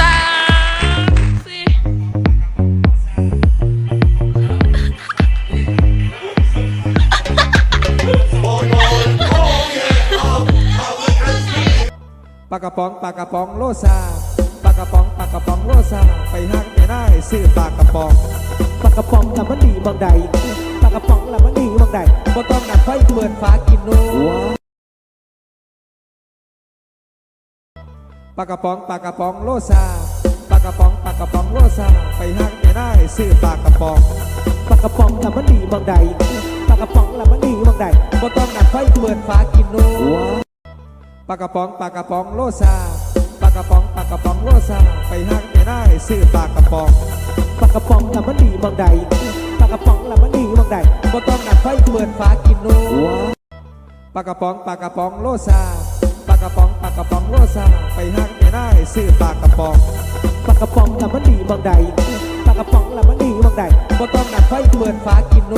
สามสี่ปลากระป๋องปลากระป๋องโลซาปลากระป๋องปลากระป๋องโลซาไปหักไปได้ซื้อปลากระป๋องปากกระป๋องละมันดีบางใดปากกระป๋องละมันดีบางใดบ่ต้องนัดไฟเปิดฟ้ากินโน ปลากระป๋องปลากระป๋องโลซาปลากระป๋องปลากระป๋องโลซาไปหักไปได้ซื้อปลากระป๋องปากกระป๋องละมันดีบางใดปากกระป๋องละมันดีบางใดบ่ต้องนัดไฟเปิดฟ้ากินโนปลากระป๋องปลากระป๋องโลซาปลากระป๋องปลากระป๋องโลซาไปหักไปได้ซื้อปลากระป๋องปากกระป๋องละมันดีบางใดปากกระป๋องละมันดีบางใดบ่ต้องนัดไฟเปิดฟ้ากินโนปลากระป๋องปลากระป๋องโลซาปลา กระป๋องปลากระป๋องโลซาไปหักไปได้ซื้อปลากระป๋องปากกระป๋องละมันดีบางใดปากกระป๋องละมันดีบางใดบ่ต้องนัดไฟเปิดฟ้ากินโน